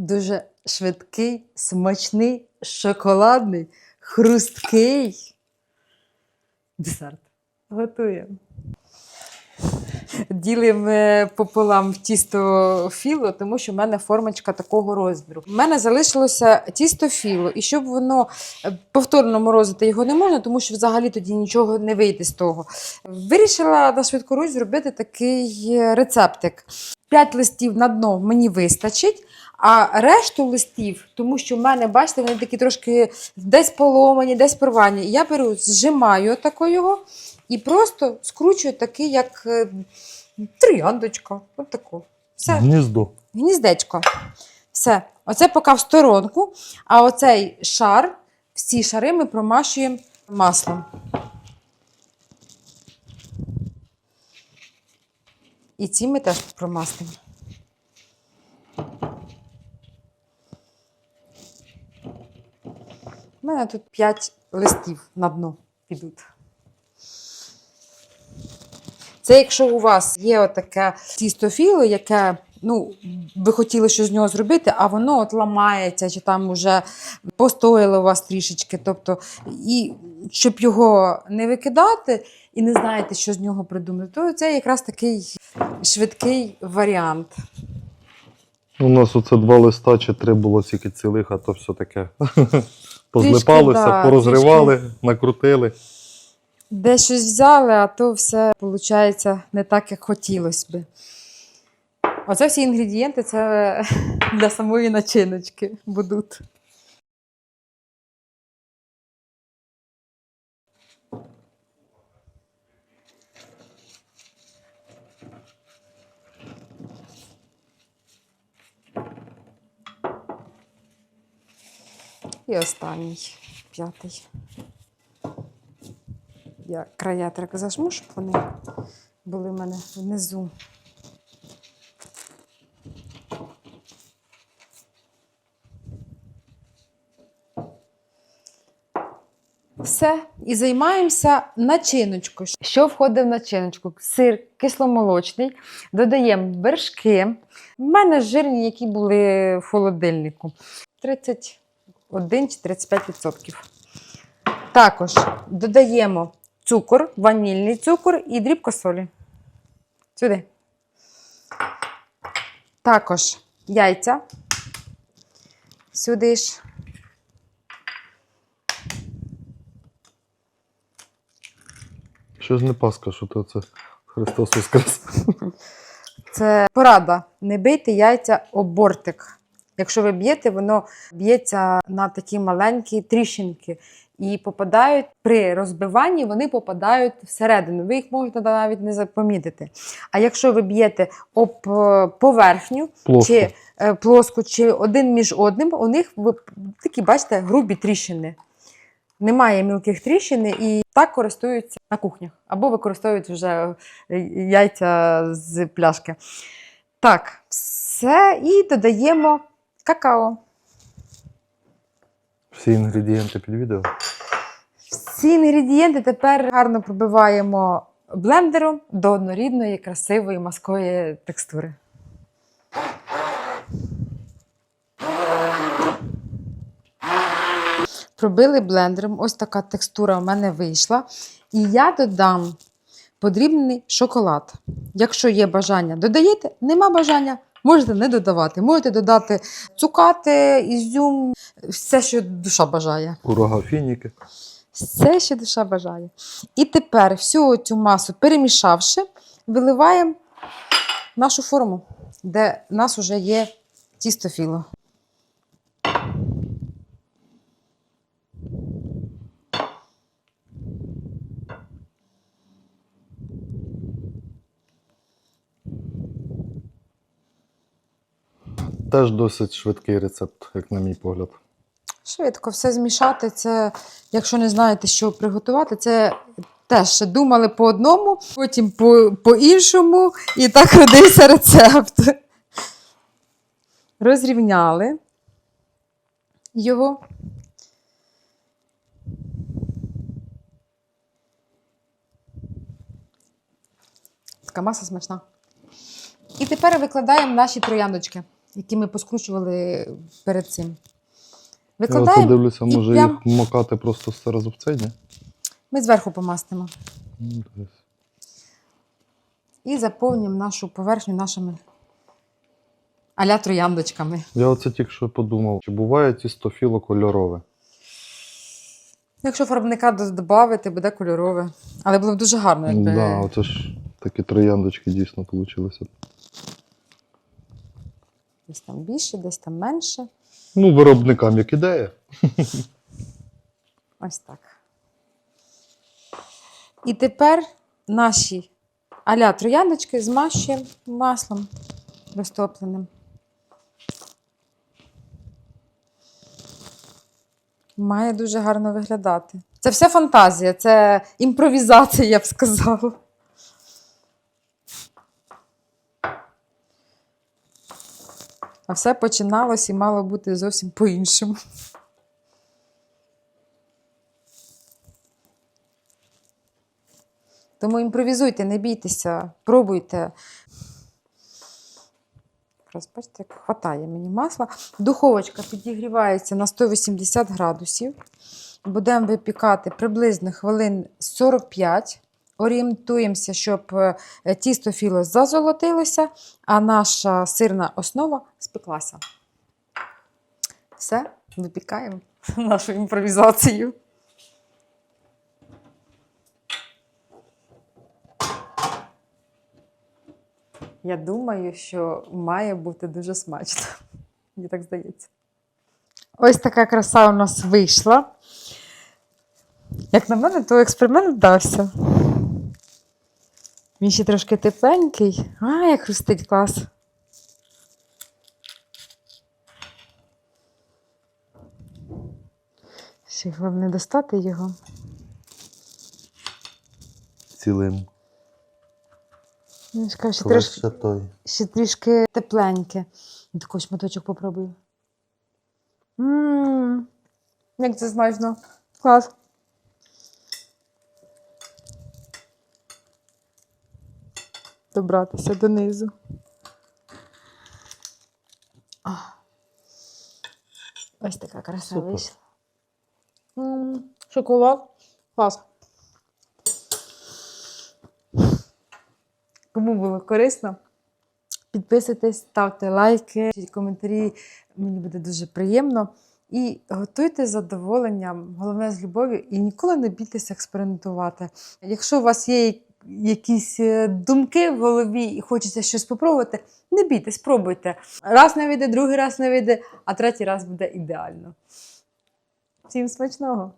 Дуже швидкий, смачний, шоколадний, хрусткий десерт. Готуємо. Ділимо е, пополам тісто філо, тому що в мене формочка такого розміру. У мене залишилося тісто філо, і щоб воно е, повторно морозити його не можна, тому що взагалі тоді нічого не вийде з того. Вирішила на швидкоруч зробити такий е, рецептик. П'ять листів на дно мені вистачить. А решту листів, тому що в мене, бачите, вони такі трошки десь поломані, десь порвані. Я беру, зжимаю тако його і просто скручую такий, як е, трояндочка. От таку. Все, Гніздо. гніздечко. Все. Оце поки в сторонку. А оцей шар, всі шари ми промашуємо маслом. І ці ми теж промастимо. У мене тут 5 листів на дно підуть. Це якщо у вас є отаке тісто філо, яке ну, ви хотіли щось з нього зробити, а воно от ламається, чи там уже постояло у вас трішечки. Тобто, і щоб його не викидати і не знаєте, що з нього придумати, то це якраз такий швидкий варіант. У нас оце два листа чи три було тільки цілих, а то все таке. Позлипалося, да, порозривали, накрутили. Де щось взяли, а то все виходить не так, як хотілося би. Оце всі інгредієнти це для самої начиночки будуть. І останній, п'ятий. Я края так зажму, щоб вони були в мене внизу. Все, і займаємося начиночкою. Що входить в начиночку? Сир кисломолочний, додаємо вершки. У мене жирні, які були в холодильнику. 31 чи 35%. Також додаємо цукор, ванільний цукор і дрібко солі. Сюди. Також яйця. Сюди ж. Щось не паска, що то це Христос Воскрес. Це порада. Не бийте яйця об бортик. Якщо ви б'єте, воно б'ється на такі маленькі тріщинки. І попадають при розбиванні, вони попадають всередину. Ви їх можете навіть не запомітити. А якщо ви б'єте об е, поверхню Плоско. чи е, плоску, чи один між одним, у них ви- такі, бачите, грубі тріщини. Немає мілких тріщин і так користуються на кухнях або використовують вже е, яйця з пляшки. Так, все. І додаємо какао. Всі інгредієнти під відео. Всі інгредієнти тепер гарно пробиваємо блендером до однорідної, красивої морської текстури. Пробили блендером, ось така текстура у мене вийшла. І я додам подрібний шоколад. Якщо є бажання, додаєте, нема бажання, можете не додавати. Можете додати цукати, ізюм, все, що душа бажає. Курага фініки. Все, що душа бажає. І тепер всю цю масу перемішавши, виливаємо нашу форму, де в нас вже є тісто Теж досить швидкий рецепт, як на мій погляд. Швидко все змішати. Це, якщо не знаєте, що приготувати, це теж думали по одному, потім по, по іншому, і так родився рецепт. Розрівняли його. Така маса смачна. І тепер викладаємо наші трояндочки. Які ми поскручували перед цим. Я оце дивлюся, і може прям- їх макати просто все зубцей, ні? ми зверху помастимо. Ну. І заповнюємо нашу поверхню нашими аля трояндочками. Я оце тільки що подумав, чи буває тістофіло кольорове? Якщо фарбника додати, буде кольорове. Але було б дуже гарно, Так, якби. да, оце ж такі трояндочки дійсно вийшли. Десь там більше, десь там менше. Ну, виробникам як ідея. Ось так. І тепер наші аля трояндочки змащуємо маслом розтопленим. Має дуже гарно виглядати. Це все фантазія, це імпровізація, я б сказала. А все починалось і мало бути зовсім по-іншому. Тому імпровізуйте, не бійтеся, пробуйте. Якраз бачите, як хватає мені масла. Духовочка підігрівається на 180 градусів. Будемо випікати приблизно хвилин 45. Орієнтуємося, щоб е, тісто філо зазолотилося, а наша сирна основа спеклася. Все, випікаємо нашу імпровізацію. Я думаю, що має бути дуже смачно. Мені так здається. Ось така краса у нас вийшла. Як на мене, то експеримент вдався. Він ще трошки тепленький. А, як хрустить клас. Ще головне достати його. Цілим. Ж кажу, ще трошки, той. ще трішки тепленьке. Такий шматочок попробую. Ммм, як це смачно. Клас. Добратися донизу. А. Ось така краса Супер. вийшла. М, Шоколад. Клас. Кому було корисно? Підписуйтесь, ставте лайки, пишіть коментарі. Мені буде дуже приємно. І готуйте з задоволенням, головне з любов'ю, і ніколи не бійтеся експериментувати. Якщо у вас є якісь е, думки в голові і хочеться щось спробувати, не бійтесь, спробуйте. Раз не вийде, другий раз не вийде, а третій раз буде ідеально. Всім смачного!